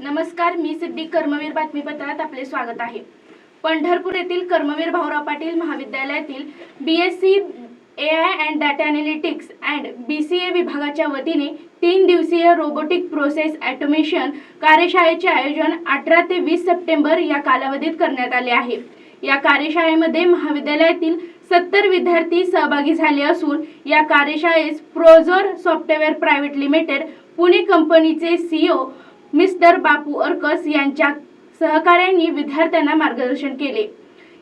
नमस्कार मी सिद्धी कर्मवीर बातमीपत्रात आपले स्वागत आहे. पंढरपूर येथील कर्मवीर भाऊराव पाटील महाविद्यालयातील B S C A I and data analytics and B C A विभागाच्या वतीने तीन दिवसीय रोबोटिक प्रोसेस ॲटोमेशन कार्यशाळेचे आयोजन अठरा ते वीस सप्टेंबर या कालावधीत करण्यात आले आहे. या कार्यशाळेमध्ये महाविद्यालयातील सत्तर विद्यार्थी सहभागी झाले असून या कार्यशाळेस Prozor software private limited Pune कंपनीचे सीईओ मिस्टर बापू अर्कस यांच्या सहकार्यांनी विद्यार्थ्यांना मार्गदर्शन केले.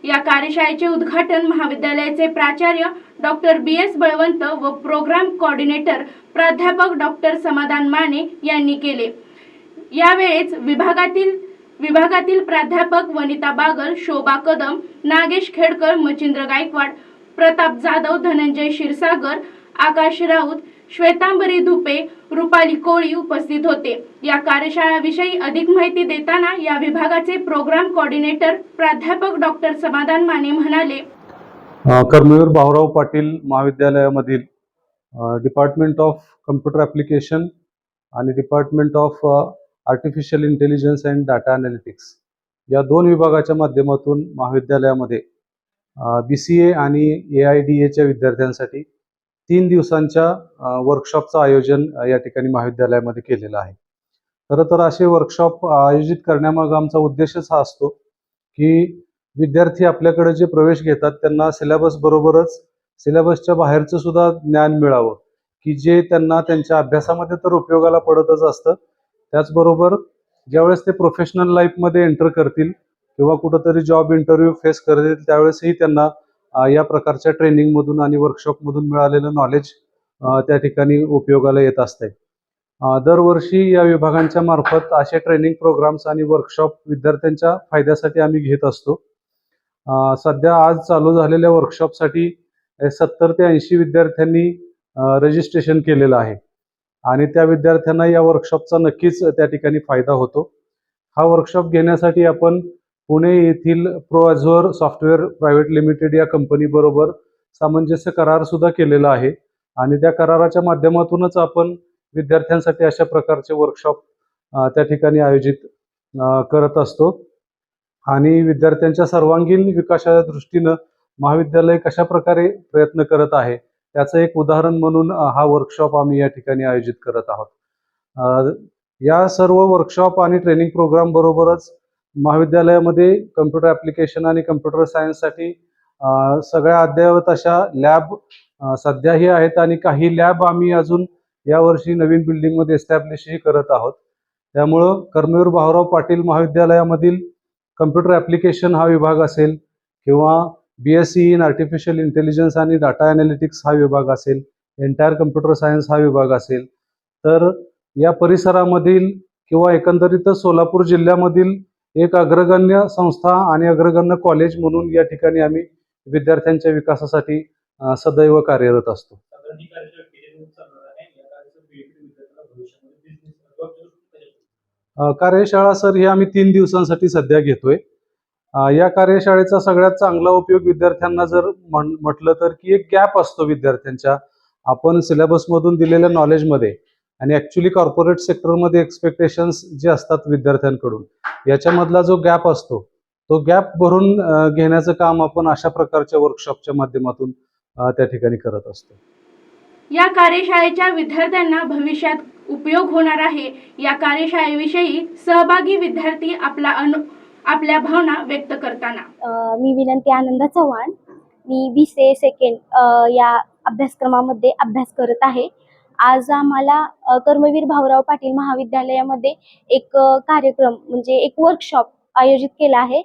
या कार्यशाळेचे उद्घाटन महाविद्यालयाचे प्राचार्य डॉक्टर बी एस बळवंत व प्रोग्राम कोऑर्डिनेटर प्राध्यापक डॉक्टर समाधान माने यांनी केले. यावेळेस विभागातील विभागातील प्राध्यापक वनिता बागल शोभा कदम नागेश खेडकर मचिंद्र गायकवाड प्रताप जाधव धनंजय क्षीरसागर आकाश राऊत श्वेतांबरी धुपे रुपाली कोळी उपस्थित होते. या कार्यशाळाविषयी अधिक माहिती देताना या विभागाचे प्रोग्राम कोऑर्डिनेटर प्राध्यापक डॉक्टर समाधान माने म्हणाले. कर्मवीर भाऊराव पाटील महाविद्यालयामधील डिपार्टमेंट ऑफ कम्प्युटर ॲप्लिकेशन आणि department of artificial intelligence and data analytics या दोन विभागाच्या माध्यमातून महाविद्यालयामध्ये बी सी ए आणि ए आय डी एच्या विद्यार्थ्यांसाठी तीन दिवसांच्या वर्कशॉपचं आयोजन या ठिकाणी महाविद्यालयामध्ये केलेलं आहे. खरं तर असे वर्कशॉप आयोजित करण्यामागं आमचा उद्देशच हा असतो की विद्यार्थी आपल्याकडे जे प्रवेश घेतात त्यांना सिलेबस बरोबरच सिलेबसच्या बाहेरचं सुद्धा ज्ञान मिळावं की जे त्यांना त्यांच्या अभ्यासामध्ये तर उपयोगाला पडतच असतं. त्याचबरोबर ज्यावेळेस ते प्रोफेशनल लाईफमध्ये एंटर करतील किंवा कुठंतरी जॉब इंटरव्ह्यू फेस करतील त्यावेळेसही त्यांना या प्रकारच्या ट्रेनिंगमधून आणि वर्कशॉपमधून मिळालेलं नॉलेज त्या ठिकाणी उपयोगाला येत असते. दरवर्षी या विभागांच्या मार्फत असे ट्रेनिंग प्रोग्राम्स आणि वर्कशॉप विद्यार्थ्यांच्या फायद्यासाठी आम्ही घेत असतो. सध्या आज चालू झालेल्या वर्कशॉपसाठी सत्तर ते ऐंशी विद्यार्थ्यांनी रजिस्ट्रेशन केलेलं आहे. आणि त्या विद्यार्थ्यांना या वर्कशॉपचा नक्कीच त्या ठिकाणी फायदा होतो. हा वर्कशॉप घेण्यासाठी आपण पुणे येथील प्रोअझोर सॉफ्टवेअर प्रायव्हेट लिमिटेड या कंपनीबरोबर सामंजस्य करार सुद्धा केलेला आहे. आणि त्या कराराच्या माध्यमातूनच आपण विद्यार्थ्यांसाठी अशा प्रकारचे वर्कशॉप त्या ठिकाणी आयोजित करत असतो. आणि विद्यार्थ्यांच्या सर्वांगीण विकासाच्या दृष्टीनं महाविद्यालय कशा प्रकारे प्रयत्न करत आहे त्याचं एक उदाहरण म्हणून हा वर्कशॉप आम्ही या ठिकाणी आयोजित करत आहोत. या सर्व वर्कशॉप आणि ट्रेनिंग प्रोग्राम बरोबरच महाविद्यालयामध्ये कम्प्युटर ॲप्लिकेशन आणि कम्प्युटर सायन्ससाठी सगळ्या अद्ययावत अशा लॅब सध्याही आहेत आणि काही लॅब आम्ही अजून यावर्षी नवीन बिल्डिंगमध्ये एस्टॅब्लिशही करत आहोत. त्यामुळं कर्मवीर भाऊराव पाटील महाविद्यालयामधील कम्प्युटर ॲप्लिकेशन हा विभाग असेल किंवा B S C in artificial intelligence आणि डाटा अनालिटिक्स हा विभाग असेल एंटायर कम्प्युटर सायन्स हा विभाग असेल. तर या परिसरामधील किंवा एकंदरीतच सोलापूर जिल्ह्यामधील एक अग्रगण्य संस्था आणि अग्रगण्य कॉलेज म्हणून या ठिकाणी आम्ही विद्यार्थ्यांच्या विकासासाठी सदैव कार्यरत असतो. कार्यशाळा सर ही आम्ही तीन दिवसांसाठी सध्या घेतोय. या कार्यशाळेचा सगळ्यात चांगला उपयोग विद्यार्थ्यांना जर म्हटलं तर की एक गॅप असतो विद्यार्थ्यांच्या. आपण सिलेबसमधून दिलेल्या नॉलेजमध्ये आणि ॲक्च्युली कॉर्पोरेट सेक्टरमध्ये एक्सपेक्टेशन्स जे असतात विद्यार्थ्यांकडून याच्यामधला जो गॅप असतो तो गॅप भरून घेण्याचं काम आपण अशा प्रकारच्या वर्कशॉपच्या माध्यमातून त्या ठिकाणी करत असतो. या कार्यशाळेच्या विद्यार्थ्यांना भविष्यात उपयोग होणार आहे. या कार्यशाळेविषयी सहभागी विद्यार्थी आपला अनु आपल्या भावना व्यक्त करताना. मी विनंती आनंद चव्हाण. मी बी सी ए सेकंड या अभ्यासक्रमामध्ये अभ्यास करत आहे. आज आम्हाला कर्मवीर भाऊराव पाटील महाविद्यालयामध्ये एक कार्यक्रम म्हणजे एक वर्कशॉप आयोजित केला आहे.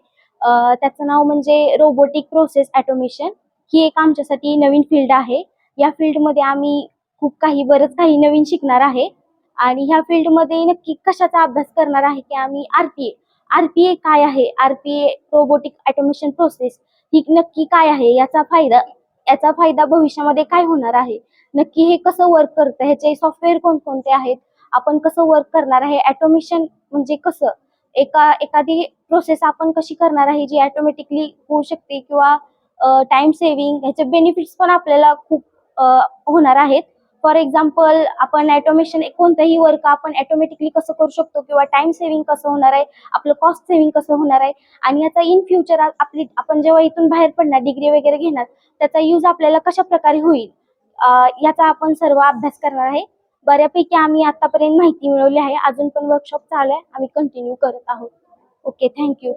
त्याचं नाव म्हणजे रोबोटिक प्रोसेस ॲटोमेशन ही एक आमच्यासाठी नवीन फील्ड आहे. या फील्डमध्ये आम्ही खूप काही बरंच काही नवीन शिकणार आहे. आणि ह्या फील्डमध्ये नक्की कशाचा अभ्यास करणार आहे की आम्ही R P A R P A काय आहे? R P A robotic automation process ही नक्की काय आहे याचा फायदा याचा फायदा भविष्यामध्ये काय होणार आहे? नक्की हे कसं वर्क करतं? ह्याचे सॉफ्टवेअर कोणकोणते आहेत? आपण कसं वर्क करणार आहे? ॲटोमेशन म्हणजे कसं? एका एखादी प्रोसेस आपण कशी करणार आहे? जी ॲटोमॅटिकली होऊ शकते किंवा टाइम सेव्हिंग ह्याचे बेनिफिट्स पण आपल्याला खूप होणार आहेत. फॉर एक्झाम्पल आपण ॲटोमेशन कोणतंही वर्क आपण ॲटोमॅटिकली कसं करू शकतो किंवा टाइम सेव्हिंग कसं होणार आहे आपलं कॉस्ट सेव्हिंग कसं होणार आहे आणि याचा इन फ्युचर आपली आपण जेव्हा इथून बाहेर पडणार डिग्री वगैरे घेणार त्याचा यूज आपल्याला कशा प्रकारे होईल? याचा आपण सर्व अभ्यास करणार आहे. बऱ्यापैकी आम्ही आतापर्यंत माहिती मिळवली आहे. अजून पण वर्कशॉप चालू आहे. आम्ही कंटिन्यू करत आहोत. Okay thank you